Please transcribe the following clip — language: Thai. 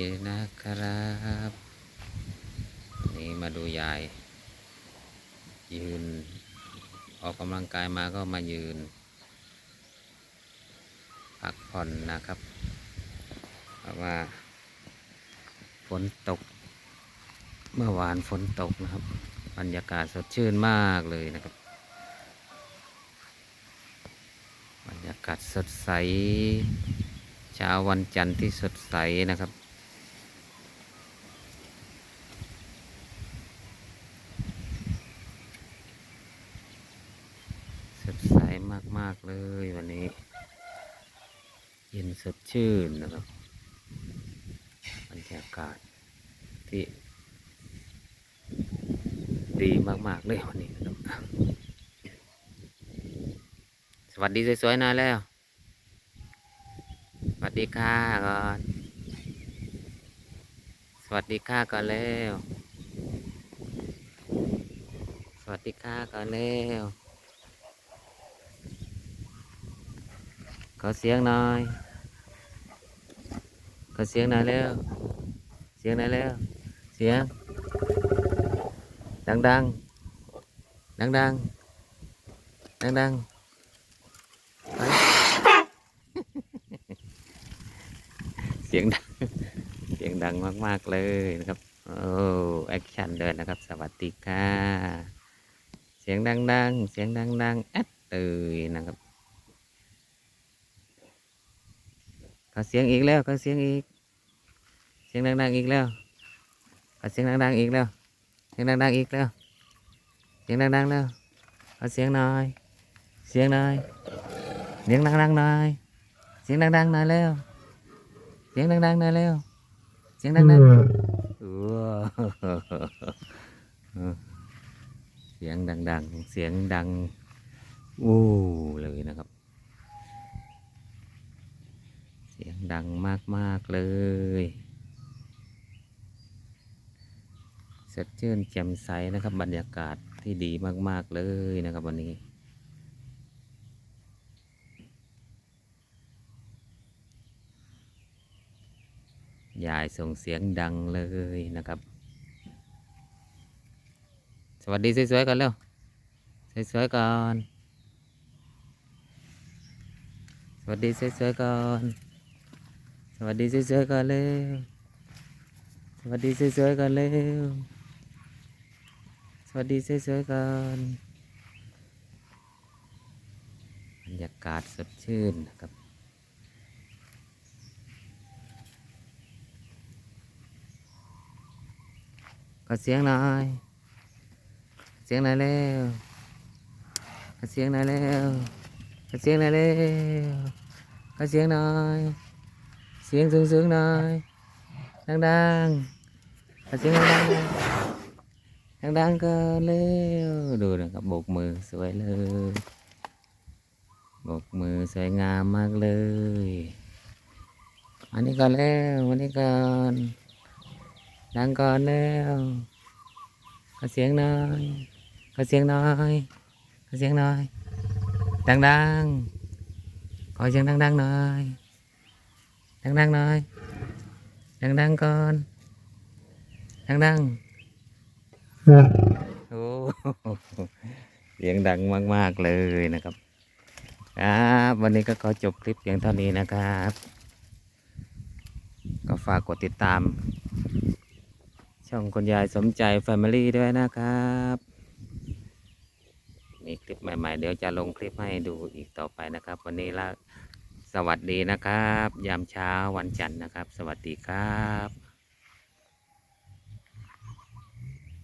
นี่นะครับนี่มาดูยาย ยืน ออกกำลังกายมาก็มายืน พักผ่อนนะครับเพราะว่าฝนตก เมื่อวานฝนตกนะครับ บรรยากาศสดชื่นมากเลยนะครับ บรรยากาศสดใสเช้าวันจันทร์ที่สดใสนะครับ ดใสมาก ๆ เลยวันนี้ เย็นสดชื่นนะครับบรรยากาศที่ดีมาก ๆ เลยวันนี้นะครับสวัสดีสวยๆนะแล้ว สวัสดีค่ะก่อนสวัสดีค่ะก่อนเร็วสวัสดีค่ะก่อนเร็ว ขอเสียงหน่อย ขอเสียงหน่อยเร็ว เสียงหน่อยเร็ว เสียง ดังดังดังดังดังดังเสียงดัง เสียงดังมาก ๆ เลยนะครับ โอ้แอคชั่นเดินนะครับ สวัสดีค่ะ เสียงดัง ๆ เสียงดังๆแอดเลยนะครับขอ เสียงอีกแล้วขอเสียงอีก เสียงดังๆอีกแล้วขอเสียงดังๆอีกแล้ว เสียงดังๆอีกแล้ว เสียงดังๆแล้วขอเสียงหน่อย เสียงหน่อย เสียงดังๆหน่อย เสียงดังๆหน่อยแล้ว เสียงดังๆหน่อยเร็วเสียงดังๆว้เสียงดังๆ เสียงดังอู้เลยนะครับ เสียง ดังมาก ๆ เลย สดชื่นแจ่มใสนะครับ บรรยากาศที่ดีมาก ๆ เลยนะครับวันนี้ ยายส่งเสียงดังเลยนะครับ สวัสดีสวยๆกันเร็วสวยๆก่อนสวัสดีสวยๆก่อน สวัสดีสวยๆก่อนเร็วสวัสดีสวยๆก่อนเร็วสวัสดีสวยๆก่อนบรรยากาศสดชื่นนะครับขอเสียงหน่อยเสียงหน่อยเร็วขอเสียงหน่อยเร็วขอเสียงหน่อยเร็วขอเสียงหน่อย เสียงสูงๆหน่อยดังๆขอเสียงดังๆหน่อยดังๆก็เร็วดูนะครับโบกมือสวยเลยโบ ดังก่อนแล้วขอเสียงหน่อยขอเสียงหน่อยขอเสียงหน่อยดังๆขอเสียงดังๆหน่อยดังๆหน่อยดังๆก่อนดังๆโอ้เสียงดังมาก ๆ เลยนะครับครับวันนี้ก็ขอจบคลิปเพียงเท่านี้นะครับ ก็ฝากกดติดตาม ช่องคุณยายสมใจ Family ด้วยนะครับ มีคลิปใหม่ ๆ เดี๋ยวจะลงคลิปให้ดูอีกต่อไปนะครับ วันนี้ละ สวัสดีนะครับ ยามเช้าวันจันทร์นะครับ สวัสดีครับ